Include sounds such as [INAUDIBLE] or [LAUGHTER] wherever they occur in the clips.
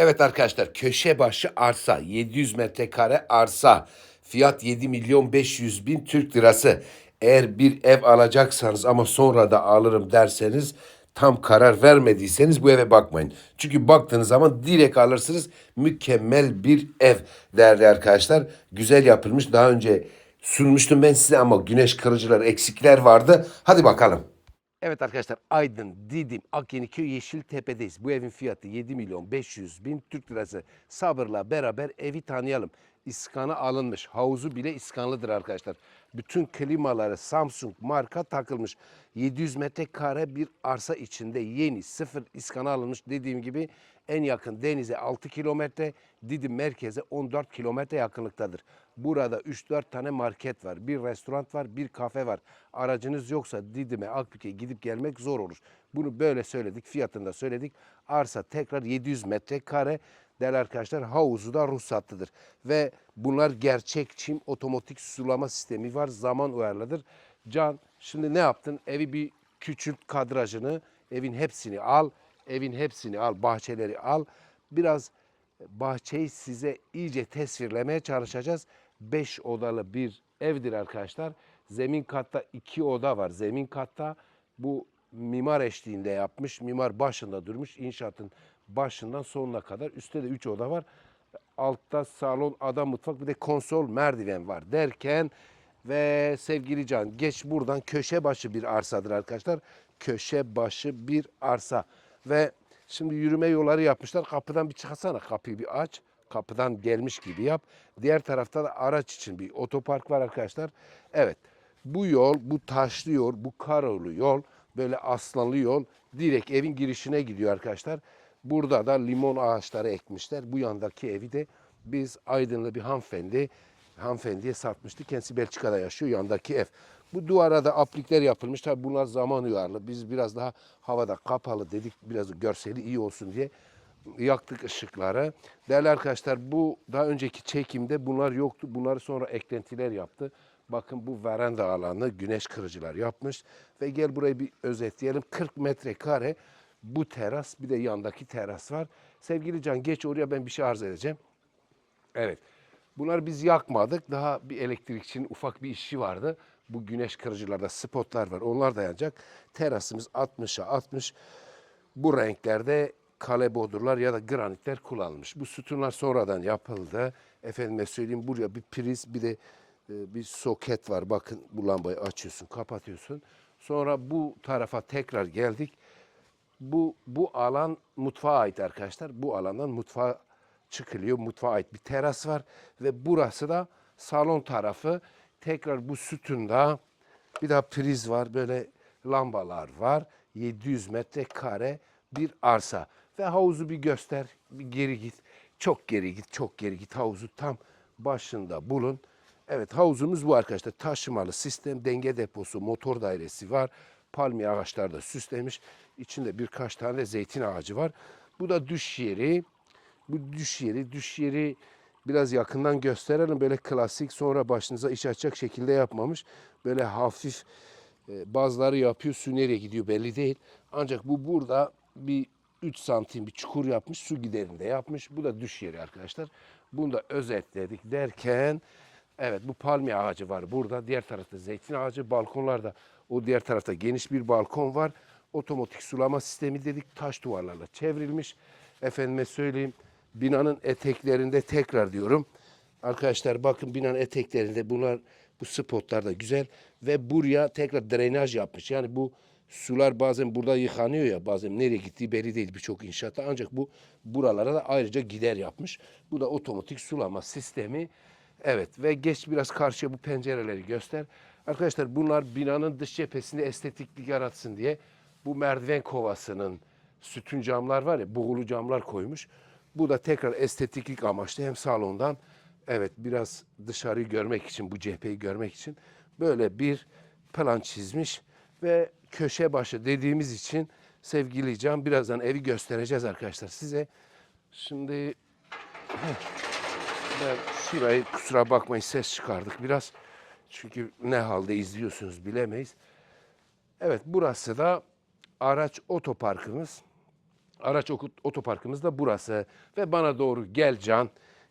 Evet arkadaşlar köşe başı arsa 700 metrekare arsa fiyat 7 milyon 500 bin Türk lirası. Eğer bir ev alacaksanız ama sonra da alırım derseniz tam karar vermediyseniz bu eve bakmayın. Çünkü baktığınız zaman direkt alırsınız mükemmel bir ev değerli arkadaşlar. Güzel yapılmış daha önce sunmuştum ben size ama güneş kırıcılar eksikler vardı. Hadi bakalım. Evet arkadaşlar Aydın, Didim, Akyeniköy, Yeşiltepe'deyiz. Bu evin fiyatı 7 milyon 500 bin Türk lirası. Sabırla beraber evi tanıyalım. İskana alınmış. Havuzu bile iskanlıdır arkadaşlar. Bütün klimaları Samsung marka takılmış. 700 metrekare bir arsa içinde yeni sıfır iskana alınmış. Dediğim gibi en yakın denize 6 kilometre, Didim merkeze 14 kilometre yakınlıktadır. Burada 3-4 tane market var, bir restoran var, bir kafe var. Aracınız yoksa Didim'e, Akbük'e gidip gelmek zor olur. Bunu böyle söyledik, fiyatını da söyledik. Arsa tekrar 700 metrekare. Değerli arkadaşlar havuzu da ruhsatlıdır. Ve bunlar gerçek çim otomatik sulama sistemi var. Zaman uyarlıdır. Can şimdi ne yaptın? Evi bir küçült kadrajını, evin hepsini al. Evin hepsini al, bahçeleri al. Biraz bahçeyi size iyice tesvirlemeye çalışacağız. 5 odalı bir evdir arkadaşlar. Zemin katta 2 oda var. Zemin katta bu mimar eşliğinde yapmış. Mimar başında durmuş. İnşaatın başından sonuna kadar. Üstte de 3 oda var. Altta salon, ada, mutfak bir de konsol, merdiven var derken ve sevgili Can geç buradan köşe başı bir arsadır arkadaşlar. Köşe başı bir arsa ve şimdi yürüme yolları yapmışlar. Kapıdan bir çıksana kapıyı bir aç. Kapıdan gelmiş gibi yap. Diğer tarafta da araç için bir otopark var arkadaşlar. Evet bu yol, bu taşlı yol, bu karolu yol, böyle aslanlı yol direkt evin girişine gidiyor arkadaşlar. Burada da limon ağaçları ekmişler. Bu yandaki evi de biz Aydınlı bir hanımefendi, hanımefendiye satmıştık. Kendisi Belçika'da yaşıyor, yandaki ev. Bu duvara da aplikler yapılmış. Tabii bunlar zaman uyarlı. Biz biraz daha havada kapalı dedik, biraz görseli iyi olsun diye yaktık ışıkları. Değerli arkadaşlar bu daha önceki çekimde bunlar yoktu. Bunları sonra eklentiler yaptı. Bakın bu veranda alanı güneş kırıcılar yapmış. Ve gel burayı bir özetleyelim. 40 metrekare bu teras bir de yandaki teras var. Sevgili Can geç oraya ben bir şey arz edeceğim. Evet. Bunlar biz yakmadık. Daha bir elektrikçinin ufak bir işi vardı. Bu güneş kırıcılarda spotlar var. Onlar da yanacak. Terasımız 60'a 60. Bu renklerde kale bodurlar ya da granitler kullanılmış. Bu sütunlar sonradan yapıldı. Efendime söyleyeyim buraya bir priz bir de e, bir soket var. Bakın bu lambayı açıyorsun, kapatıyorsun. Sonra bu tarafa tekrar geldik. Bu bu alan mutfağa ait arkadaşlar. Bu alandan mutfağa çıkılıyor. Mutfağa ait bir teras var ve burası da salon tarafı. Tekrar bu sütunda bir daha priz var. Böyle lambalar var. 700 metrekare bir arsa. Ve havuzu bir göster. Bir geri git. Çok geri git. Çok geri git. Havuzu tam başında bulun. Evet havuzumuz bu arkadaşlar. Taşımalı sistem, denge deposu, motor dairesi var. Palmiye ağaçlar da süslemiş. İçinde birkaç tane zeytin ağacı var. Bu da düş yeri. Bu düş yeri, düş yeri biraz yakından gösterelim. Böyle klasik sonra başınıza iş açacak şekilde yapmamış. Böyle hafif e, bazıları yapıyor su nereye gidiyor belli değil. Ancak bu burada bir 3 santim bir çukur yapmış su giderinde yapmış. Bu da düş yeri arkadaşlar. Bunu da özetledik derken evet bu palmiye ağacı var burada. Diğer tarafta zeytin ağacı balkonlarda o diğer tarafta geniş bir balkon var. Otomatik sulama sistemi dedik taş duvarlarla çevrilmiş. Efendime söyleyeyim binanın eteklerinde tekrar diyorum. Arkadaşlar bakın binanın eteklerinde bunlar bu spotlar da güzel ve buraya tekrar drenaj yapmış. Yani bu sular bazen burada yıkanıyor ya bazen nereye gittiği belli değil birçok inşaatta ancak bu buralara da ayrıca gider yapmış. Bu da otomatik sulama sistemi. Evet ve geç biraz karşıya bu pencereleri göster. Arkadaşlar bunlar binanın dış cephesinde estetiklik yaratsın diye bu merdiven kovasının sütun camlar var ya buğulu camlar koymuş. Bu da tekrar estetiklik amaçlı hem salondan evet biraz dışarıyı görmek için bu cepheyi görmek için böyle bir plan çizmiş ve köşe başı dediğimiz için sevgili Can birazdan evi göstereceğiz arkadaşlar size. Şimdi [CLEARS THROAT] ben şurayı kusura bakmayın ses çıkardık biraz. Çünkü ne halde izliyorsunuz bilemeyiz. Evet burası da araç otoparkımız. Araç otoparkımız da burası. Ve bana doğru gel Can,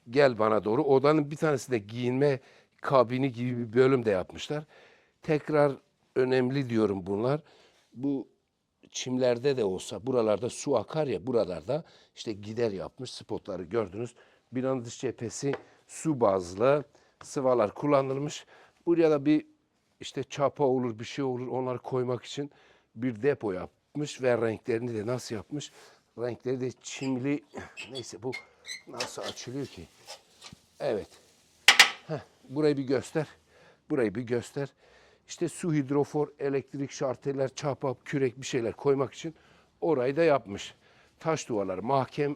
gel bana doğru. Odanın bir tanesi de giyinme kabini gibi bir bölüm de yapmışlar. Tekrar önemli diyorum bunlar. Bu çimlerde de olsa buralarda su akar ya buralarda işte gider yapmış spotları gördünüz. Binanın dış cephesi su bazlı sıvalar kullanılmış. Buraya da bir işte çapa olur bir şey olur onları koymak için bir depo yapmış ve renklerini de nasıl yapmış? Renkleri de çimli neyse bu nasıl açılıyor ki? Evet. Heh, burayı bir göster. Burayı bir göster. İşte su hidrofor, elektrik şarteler, çapa, kürek bir şeyler koymak için orayı da yapmış. Taş duvarlar, mahkem,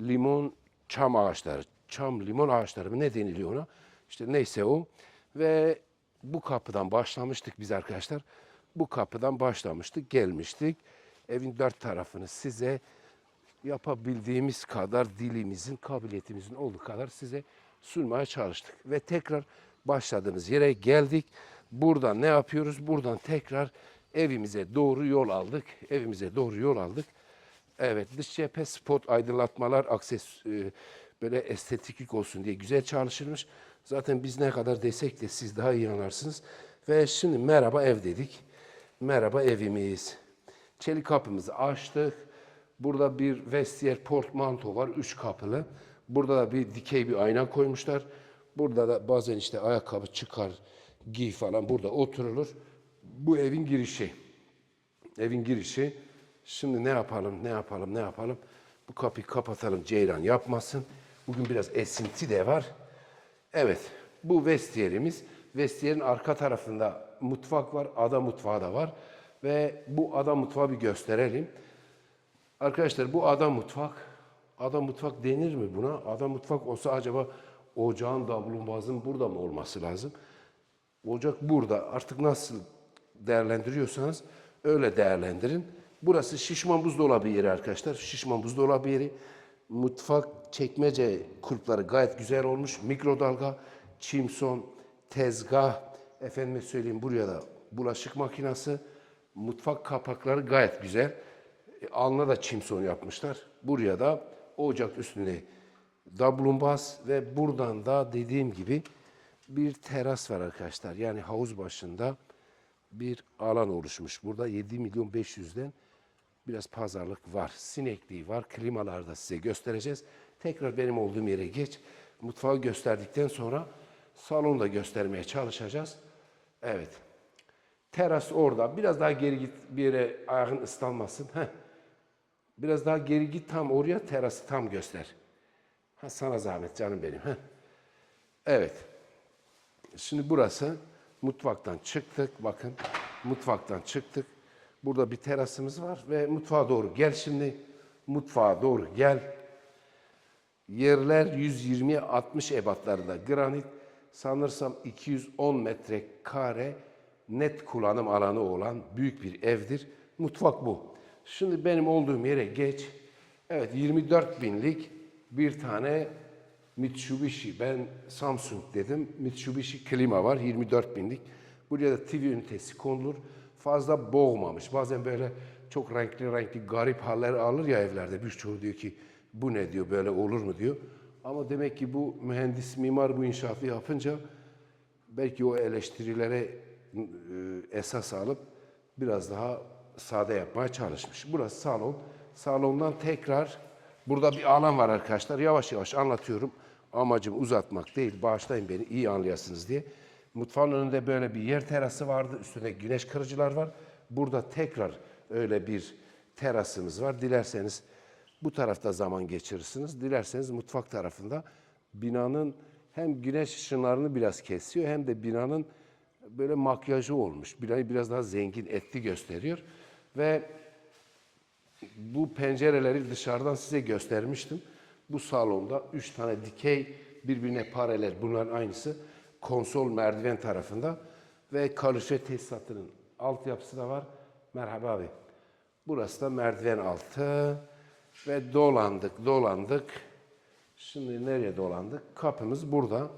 limon, çam ağaçları. Çam, limon ağaçları mı ne deniliyor ona? İşte neyse o. Ve bu kapıdan başlamıştık biz arkadaşlar. Bu kapıdan başlamıştık, gelmiştik. Evin dört tarafını size yapabildiğimiz kadar dilimizin, kabiliyetimizin olduğu kadar size sunmaya çalıştık. Ve tekrar başladığımız yere geldik. Buradan ne yapıyoruz? Buradan tekrar evimize doğru yol aldık. Evimize doğru yol aldık. Evet dış cephe spot aydınlatmalar, akses e, böyle estetiklik olsun diye güzel çalışılmış. Zaten biz ne kadar desek de siz daha iyi anlarsınız. Ve şimdi merhaba ev dedik. Merhaba evimiz. Çelik kapımızı açtık. Burada bir vestiyer portmanto var, üç kapılı. Burada da bir dikey bir ayna koymuşlar. Burada da bazen işte ayakkabı çıkar, giy falan burada oturulur. Bu evin girişi. Evin girişi. Şimdi ne yapalım, ne yapalım, ne yapalım? Bu kapıyı kapatalım, Ceylan yapmasın. Bugün biraz esinti de var. Evet, bu vestiyerimiz. Vestiyerin arka tarafında mutfak var, ada mutfağı da var. Ve bu ada mutfağı bir gösterelim. Arkadaşlar bu ada mutfak. Ada mutfak denir mi buna? Ada mutfak olsa acaba ocağın, davlumbazın burada mı olması lazım? Ocak burada. Artık nasıl değerlendiriyorsanız öyle değerlendirin. Burası şişman buzdolabı yeri arkadaşlar. Şişman buzdolabı yeri. Mutfak çekmece kulpları gayet güzel olmuş. Mikrodalga, çimson, tezgah, efendime söyleyeyim buraya da bulaşık makinesi. Mutfak kapakları gayet güzel. E, alnına da çimson yapmışlar. Buraya da ocak üstünde dablumbaz ve buradan da dediğim gibi bir teras var arkadaşlar. Yani havuz başında bir alan oluşmuş. Burada 7 milyon 500'den biraz pazarlık var. Sinekliği var. Klimalar da size göstereceğiz. Tekrar benim olduğum yere geç. Mutfağı gösterdikten sonra salonu da göstermeye çalışacağız. Evet. Teras orada. Biraz daha geri git bir yere ayağın ıslanmasın. Heh. Biraz daha geri git tam oraya terası tam göster. Ha, sana zahmet canım benim. Heh. Evet. Şimdi burası mutfaktan çıktık. Bakın mutfaktan çıktık. Burada bir terasımız var ve mutfağa doğru gel şimdi. Mutfağa doğru gel. Yerler 120'ye 60 ebatlarında granit. Sanırsam 210 metrekare net kullanım alanı olan büyük bir evdir. Mutfak bu. Şimdi benim olduğum yere geç. Evet 24 binlik bir tane Mitsubishi. Ben Samsung dedim. Mitsubishi klima var 24 binlik. Buraya da TV ünitesi konulur. Fazla boğmamış. Bazen böyle çok renkli renkli garip haller alır ya evlerde. Birçoğu diyor ki bu ne diyor böyle olur mu diyor. Ama demek ki bu mühendis mimar bu inşaatı yapınca belki o eleştirilere e, esas alıp biraz daha sade yapmaya çalışmış. Burası salon. Salondan tekrar burada bir alan var arkadaşlar. Yavaş yavaş anlatıyorum. Amacım uzatmak değil. Bağışlayın beni iyi anlayasınız diye. Mutfağın önünde böyle bir yer terası vardı. Üstünde güneş kırıcılar var. Burada tekrar öyle bir terasımız var. Dilerseniz bu tarafta zaman geçirirsiniz. Dilerseniz mutfak tarafında binanın hem güneş ışınlarını biraz kesiyor hem de binanın böyle makyajı olmuş. Binayı biraz daha zengin, etli gösteriyor. Ve bu pencereleri dışarıdan size göstermiştim. Bu salonda üç tane dikey birbirine paralel bunların aynısı konsol merdiven tarafında ve kalorifer tesisatının altyapısı da var. Merhaba abi. Burası da merdiven altı ve dolandık dolandık. Şimdi nereye dolandık? Kapımız burada.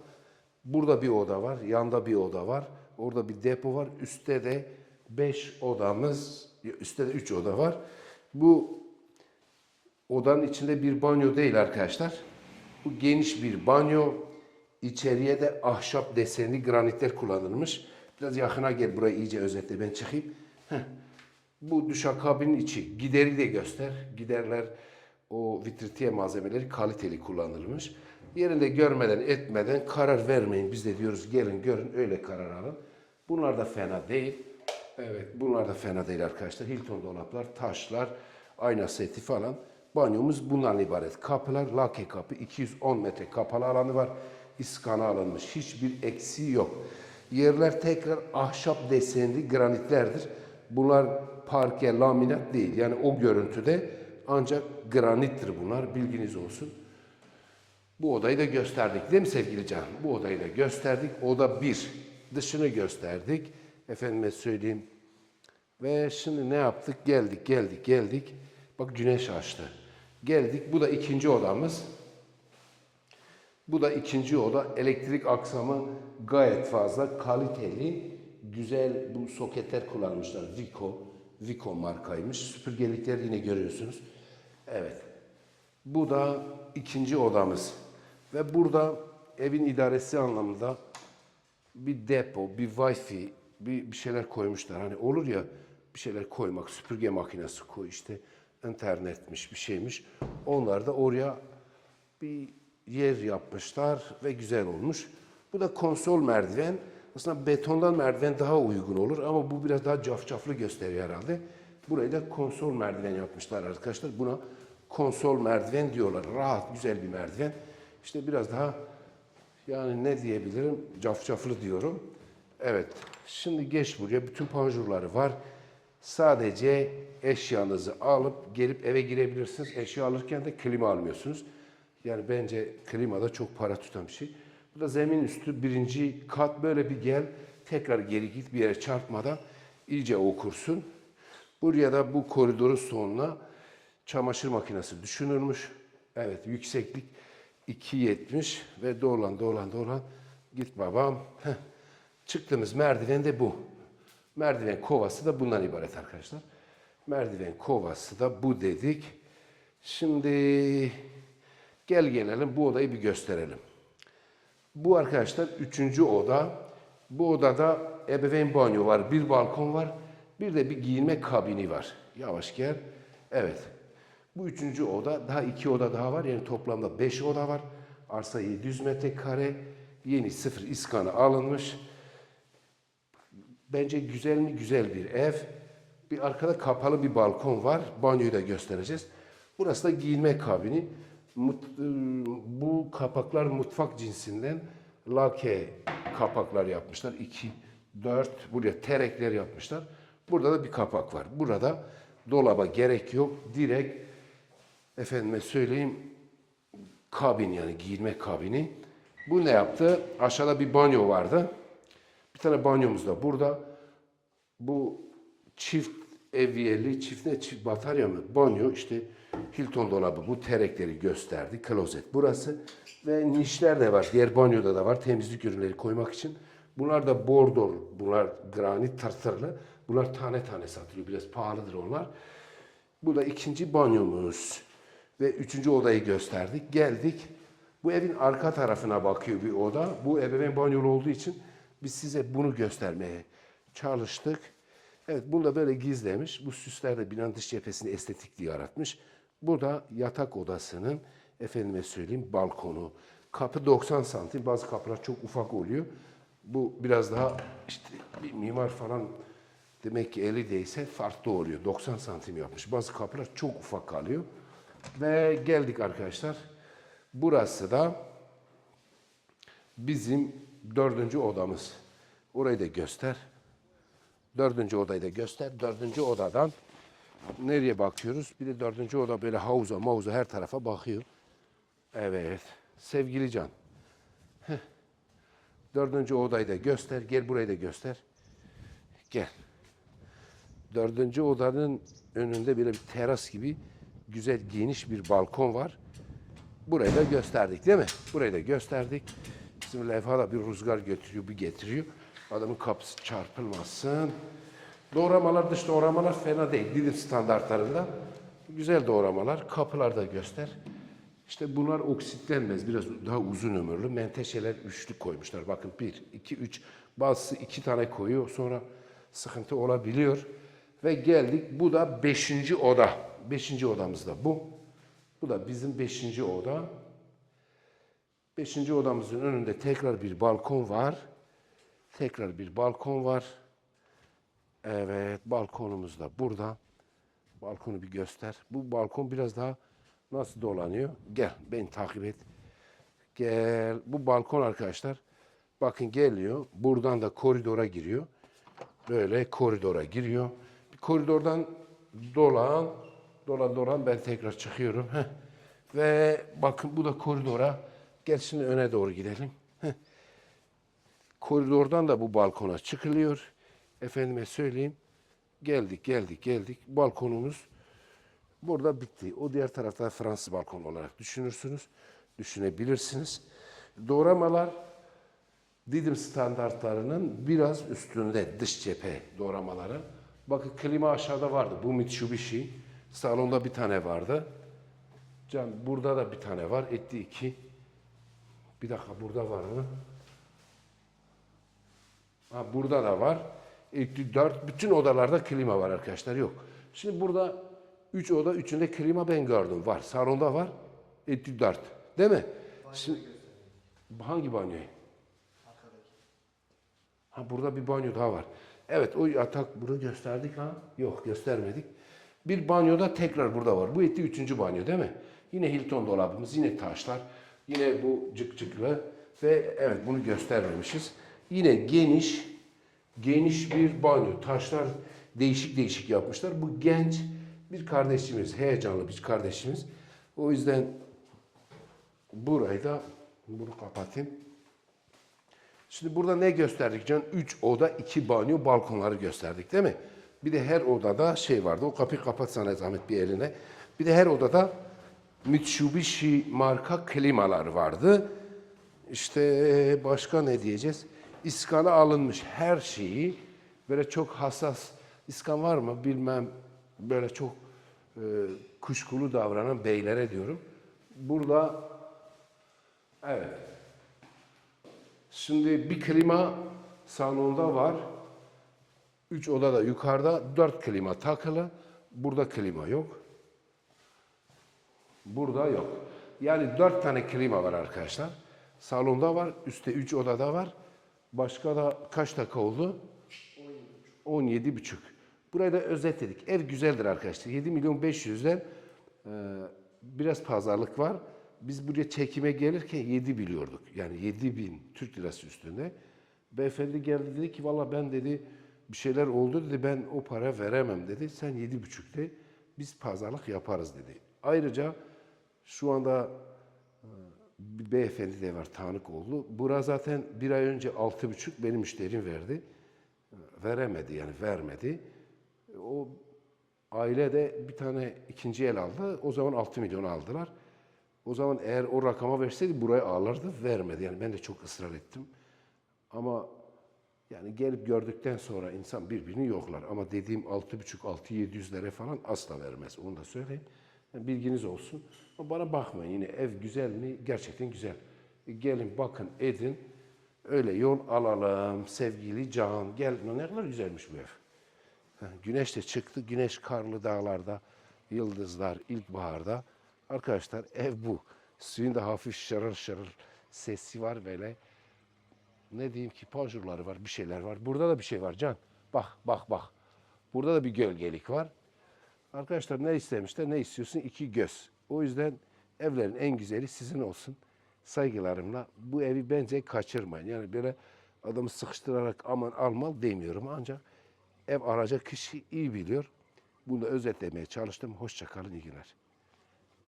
Burada bir oda var, yanda bir oda var. Orada bir depo var. Üstte de 5 odamız, üstte de 3 oda var. Bu Odanın içinde bir banyo değil arkadaşlar. Bu geniş bir banyo. İçeriye de ahşap desenli granitler kullanılmış. Biraz yakına gel burayı iyice özetle ben çıkayım. Heh. Bu duşakabinin içi. Gideri de göster. Giderler o vitritiye malzemeleri kaliteli kullanılmış. Yerinde görmeden etmeden karar vermeyin. Biz de diyoruz gelin görün öyle karar alın. Bunlar da fena değil. Evet bunlar da fena değil arkadaşlar. Hilton dolaplar, taşlar, ayna seti falan. Banyomuz bundan ibaret. Kapılar lake kapı 210 metre kapalı alanı var. İskana alınmış. Hiçbir eksiği yok. Yerler tekrar ahşap desenli granitlerdir. Bunlar parke, laminat değil. Yani o görüntüde ancak granittir bunlar. Bilginiz olsun. Bu odayı da gösterdik değil mi sevgili Can? Bu odayı da gösterdik. Oda bir. Dışını gösterdik. Efendime söyleyeyim. Ve şimdi ne yaptık? Geldik, geldik, geldik. Bak güneş açtı. Geldik. Bu da ikinci odamız. Bu da ikinci oda. Elektrik aksamı gayet fazla. Kaliteli, güzel bu soketler kullanmışlar. Vico, Vico markaymış. Süpürgelikler yine görüyorsunuz. Evet. Bu da ikinci odamız. Ve burada evin idaresi anlamında bir depo, bir wifi, bir, bir şeyler koymuşlar. Hani olur ya bir şeyler koymak, süpürge makinesi koy işte internetmiş bir şeymiş. Onlar da oraya bir yer yapmışlar ve güzel olmuş. Bu da konsol merdiven. Aslında betondan merdiven daha uygun olur ama bu biraz daha cafcaflı gösteriyor herhalde. Burayı da konsol merdiven yapmışlar arkadaşlar. Buna konsol merdiven diyorlar. Rahat, güzel bir merdiven. İşte biraz daha yani ne diyebilirim? Cafcaflı diyorum. Evet. Şimdi geç buraya. Bütün panjurları var. Sadece eşyanızı alıp gelip eve girebilirsiniz. Eşya alırken de klima almıyorsunuz. Yani bence klima da çok para tutan bir şey. Bu da zemin üstü birinci kat böyle bir gel. Tekrar geri git bir yere çarpmadan iyice okursun. Buraya da bu koridorun sonuna çamaşır makinesi düşünülmüş. Evet yükseklik 2.70 ve dolan dolan dolan git babam. Heh. Çıktığımız merdiven de bu. Merdiven kovası da bundan ibaret arkadaşlar. Merdiven kovası da bu dedik. Şimdi gel gelelim bu odayı bir gösterelim. Bu arkadaşlar üçüncü oda. Bu odada ebeveyn banyo var, bir balkon var, bir de bir giyinme kabini var. Yavaş gel. Evet. Bu üçüncü oda, daha iki oda daha var. Yani toplamda beş oda var. Arsa 700 metrekare. Yeni sıfır iskanı alınmış. Bence güzel mi? Güzel bir ev. Bir arkada kapalı bir balkon var. Banyoyu da göstereceğiz. Burası da giyinme kabini. Iı, bu kapaklar mutfak cinsinden lake kapaklar yapmışlar. 2, 4, buraya terekler yapmışlar. Burada da bir kapak var. Burada dolaba gerek yok. Direkt efendime söyleyeyim kabin yani giyinme kabini. Bu ne yaptı? Aşağıda bir banyo vardı. Bir tane banyomuz da burada. Bu çift eviyeli, çift ne çift batarya mı? Banyo işte Hilton dolabı bu terekleri gösterdi. Klozet burası. Ve nişler de var. Diğer banyoda da var. Temizlik ürünleri koymak için. Bunlar da bordor. Bunlar granit tartarlı. Bunlar tane tane satılıyor. Biraz pahalıdır onlar. Bu da ikinci banyomuz. Ve üçüncü odayı gösterdik. Geldik. Bu evin arka tarafına bakıyor bir oda. Bu ebeveyn banyolu olduğu için biz size bunu göstermeye çalıştık. Evet bunu da böyle gizlemiş. Bu süsler de binanın dış cephesini estetikliği yaratmış. Bu da yatak odasının efendime söyleyeyim balkonu. Kapı 90 santim. Bazı kapılar çok ufak oluyor. Bu biraz daha işte bir mimar falan demek ki eli değse farklı oluyor. 90 santim yapmış. Bazı kapılar çok ufak kalıyor. Ve geldik arkadaşlar. Burası da bizim dördüncü odamız. Orayı da göster. Dördüncü odayı da göster. Dördüncü odadan nereye bakıyoruz? Bir de dördüncü oda böyle havuza mavuza her tarafa bakıyor. Evet. Sevgili Can. Dördüncü odayı da göster. Gel burayı da göster. Gel. Dördüncü odanın önünde böyle bir teras gibi güzel geniş bir balkon var. Burayı da gösterdik değil mi? Burayı da gösterdik. Bizim levhada bir rüzgar götürüyor, bir getiriyor. Adamın kapısı çarpılmasın. Doğramalar, dış doğramalar fena değil. Dilim standartlarında. Güzel doğramalar. Kapılar da göster. İşte bunlar oksitlenmez. Biraz daha uzun ömürlü. Menteşeler üçlü koymuşlar. Bakın bir, iki, üç. Bazısı iki tane koyuyor. Sonra sıkıntı olabiliyor. Ve geldik. Bu da beşinci oda. Beşinci odamız da bu. Bu da bizim beşinci oda. Beşinci odamızın önünde tekrar bir balkon var. Tekrar bir balkon var. Evet, balkonumuz da burada. Balkonu bir göster. Bu balkon biraz daha nasıl dolanıyor? Gel, beni takip et. Gel. Bu balkon arkadaşlar. Bakın geliyor. Buradan da koridora giriyor. Böyle koridora giriyor. Bir koridordan dolan, dolan dolan ben tekrar çıkıyorum. Ve bakın bu da koridora. Gel şimdi öne doğru gidelim. Koridordan da bu balkona çıkılıyor. Efendime söyleyeyim. Geldik, geldik, geldik. Balkonumuz burada bitti. O diğer tarafta Fransız balkon olarak düşünürsünüz. Düşünebilirsiniz. Doğramalar Didim standartlarının biraz üstünde dış cephe doğramaları. Bakın klima aşağıda vardı. Bu Mitsubishi. Salonda bir tane vardı. Can burada da bir tane var. Etti iki. Bir dakika burada var mı? Ha, burada da var. Etti dört. Bütün odalarda klima var arkadaşlar. Yok. Şimdi burada üç oda, üçünde klima ben gördüm. Var. Salonda var. Etti dört. Değil mi? Şimdi, hangi banyoyu? Ha burada bir banyo daha var. Evet o yatak bunu gösterdik ha? Yok göstermedik. Bir banyoda tekrar burada var. Bu etti üçüncü banyo değil mi? Yine Hilton dolabımız, yine taşlar, yine bu cık cıklı ve evet bunu göstermemişiz. Yine geniş, geniş bir banyo. Taşlar değişik değişik yapmışlar. Bu genç bir kardeşimiz, heyecanlı bir kardeşimiz. O yüzden burayı da bunu kapatayım. Şimdi burada ne gösterdik Can? 3 oda, 2 banyo, balkonları gösterdik değil mi? Bir de her odada şey vardı. O kapıyı kapatsana zahmet bir eline. Bir de her odada Mitsubishi marka klimalar vardı. İşte başka ne diyeceğiz? İskana alınmış her şeyi böyle çok hassas. İskan var mı bilmem. Böyle çok e, kuşkulu davranan beylere diyorum. Burada evet Şimdi bir klima salonda var. Üç oda da yukarıda. Dört klima takılı. Burada klima yok. Burada yok. Yani dört tane klima var arkadaşlar. Salonda var. Üstte üç odada var. Başka da kaç dakika oldu? 17 buçuk. Burayı da özetledik. Ev güzeldir arkadaşlar. 7 milyon 500'den e, biraz pazarlık var. Biz buraya çekime gelirken 7 biliyorduk. Yani 7 bin Türk lirası üstünde. Beyefendi geldi dedi ki valla ben dedi bir şeyler oldu dedi ben o para veremem dedi. Sen yedi buçuk de biz pazarlık yaparız dedi. Ayrıca şu anda e, bir beyefendi de var tanık oldu. Bura zaten bir ay önce altı buçuk benim müşterim verdi. E, Veremedi yani vermedi. O aile de bir tane ikinci el aldı. O zaman 6 milyon aldılar. O zaman eğer o rakama verseydi burayı ağlardı. Vermedi. Yani ben de çok ısrar ettim. Ama yani gelip gördükten sonra insan birbirini yoklar. Ama dediğim 6,5-6-700'lere falan asla vermez. Onu da söyleyeyim. Yani bilginiz olsun. Ama bana bakmayın yine ev güzel mi? Gerçekten güzel. E, gelin bakın edin. Öyle yol alalım sevgili Can. Gel ne kadar güzelmiş bu ev. Ha, Güneş de çıktı. Güneş karlı dağlarda, yıldızlar ilkbaharda. Arkadaşlar ev bu. Suyun da hafif şarıl şarıl sesi var böyle. Ne diyeyim ki panjurları var, bir şeyler var. Burada da bir şey var Can. Bak, bak, bak. Burada da bir gölgelik var. Arkadaşlar ne istemişler, ne istiyorsun? İki göz. O yüzden evlerin en güzeli sizin olsun. Saygılarımla bu evi bence kaçırmayın. Yani böyle adamı sıkıştırarak aman almal demiyorum ancak ev alacak kişi iyi biliyor. Bunu özetlemeye çalıştım. Hoşça kalın, iyi günler.